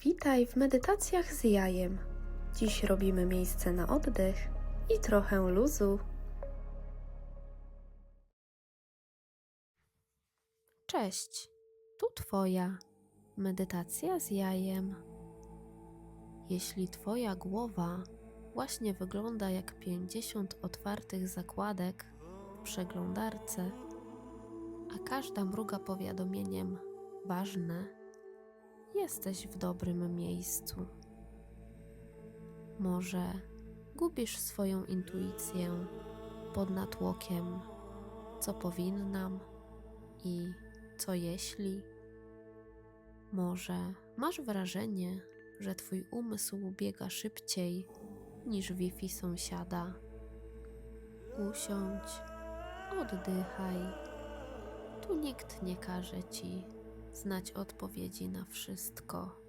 Witaj w medytacjach z jajem. Dziś robimy miejsce na oddech i trochę luzu. Cześć, tu Twoja medytacja z jajem. Jeśli Twoja głowa właśnie wygląda jak 50 otwartych zakładek w przeglądarce, a każda mruga powiadomieniem ważne, jesteś w dobrym miejscu. Może gubisz swoją intuicję pod natłokiem, co powinnam i co jeśli. Może masz wrażenie, że twój umysł biega szybciej niż Wi-Fi sąsiada. Usiądź, oddychaj. Tu nikt nie każe ci znać odpowiedzi na wszystko.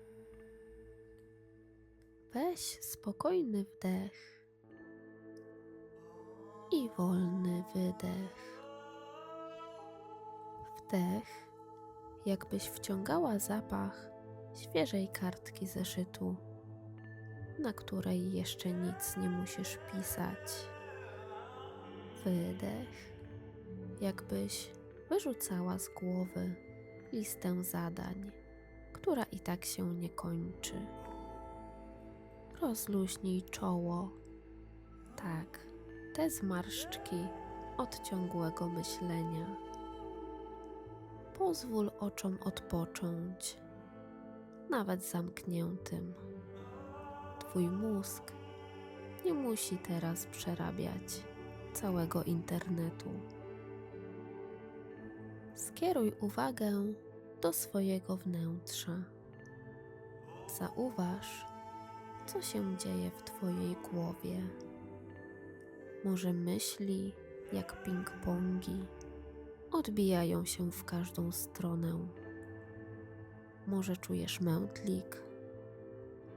Weź spokojny wdech i wolny wydech. Wdech, jakbyś wciągała zapach świeżej kartki zeszytu, na której jeszcze nic nie musisz pisać. Wydech, jakbyś wyrzucała z głowy listę zadań, która i tak się nie kończy. Rozluźnij czoło. Tak, te zmarszczki od ciągłego myślenia. Pozwól oczom odpocząć, nawet zamkniętym. Twój mózg nie musi teraz przerabiać całego internetu. Skieruj uwagę do swojego wnętrza. Zauważ, co się dzieje w Twojej głowie. Może myśli, jak ping-pongi, odbijają się w każdą stronę. Może czujesz mętlik,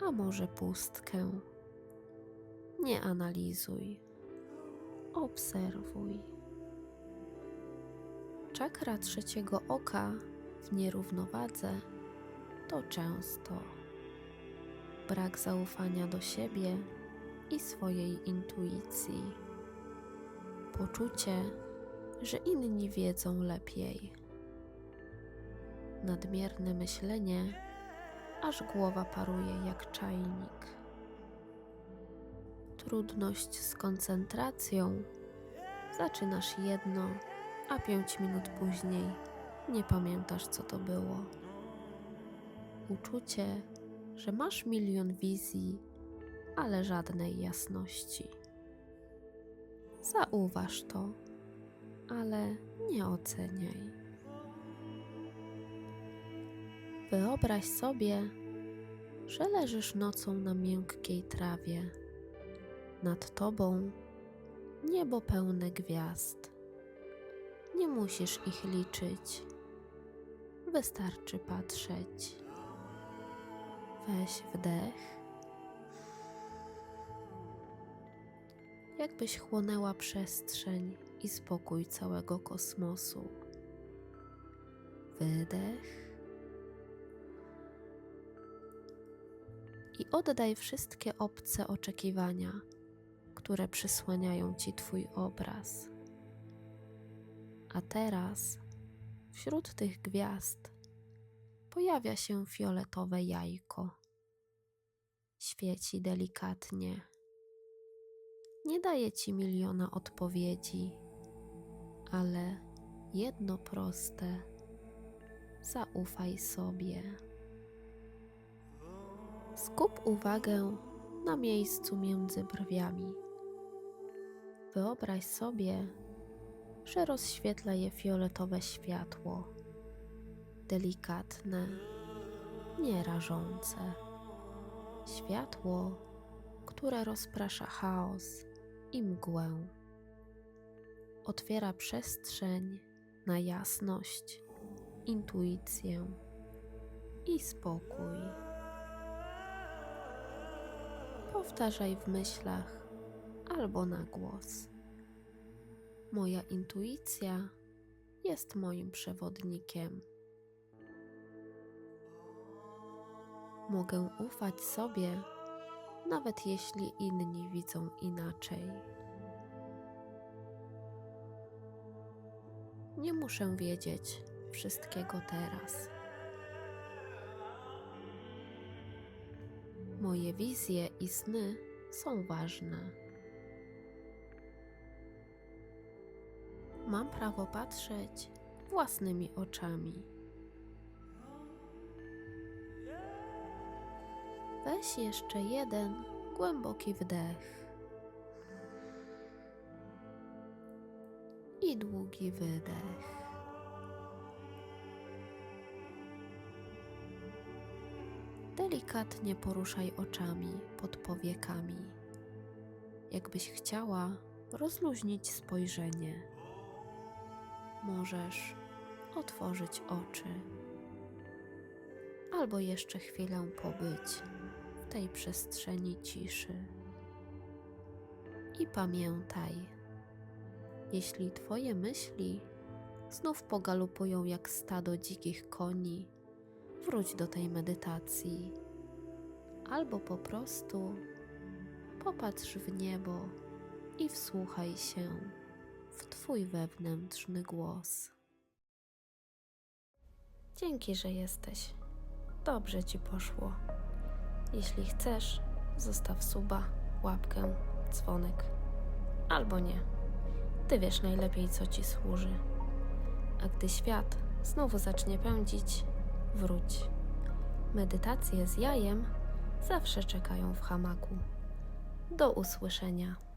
a może pustkę. Nie analizuj, obserwuj. Czakra trzeciego oka w nierównowadze to często brak zaufania do siebie i swojej intuicji, poczucie, że inni wiedzą lepiej, nadmierne myślenie, aż głowa paruje jak czajnik, trudność z koncentracją, zaczynasz jedno, a pięć minut później nie pamiętasz, co to było. Uczucie, że masz milion wizji, ale żadnej jasności. Zauważ to, ale nie oceniaj. Wyobraź sobie, że leżysz nocą na miękkiej trawie. Nad tobą niebo pełne gwiazd. Nie musisz ich liczyć, wystarczy patrzeć. Weź wdech, jakbyś chłonęła przestrzeń i spokój całego kosmosu. Wydech i oddaj wszystkie obce oczekiwania, które przysłaniają ci Twój obraz. A teraz wśród tych gwiazd pojawia się fioletowe jajko. Świeci delikatnie. Nie daje ci miliona odpowiedzi, ale jedno proste: zaufaj sobie. Skup uwagę na miejscu między brwiami. Wyobraź sobie, że rozświetla je fioletowe światło delikatne, nierażące. Światło, które rozprasza chaos i mgłę. Otwiera przestrzeń na jasność, intuicję i spokój. Powtarzaj w myślach albo na głos. Moja intuicja jest moim przewodnikiem. Mogę ufać sobie, nawet jeśli inni widzą inaczej. Nie muszę wiedzieć wszystkiego teraz. Moje wizje i sny są ważne. Mam prawo patrzeć własnymi oczami. Weź jeszcze jeden głęboki wdech i długi wydech. Delikatnie poruszaj oczami pod powiekami, jakbyś chciała rozluźnić spojrzenie. Możesz otworzyć oczy albo jeszcze chwilę pobyć w tej przestrzeni ciszy. I pamiętaj, jeśli Twoje myśli znów pogalupują jak stado dzikich koni, wróć do tej medytacji, albo po prostu popatrz w niebo i wsłuchaj się w Twój wewnętrzny głos. Dzięki, że jesteś. Dobrze Ci poszło. Jeśli chcesz, zostaw suba, łapkę, dzwonek. Albo nie. Ty wiesz najlepiej, co Ci służy. A gdy świat znowu zacznie pędzić, wróć. Medytacje z jajem zawsze czekają w hamaku. Do usłyszenia.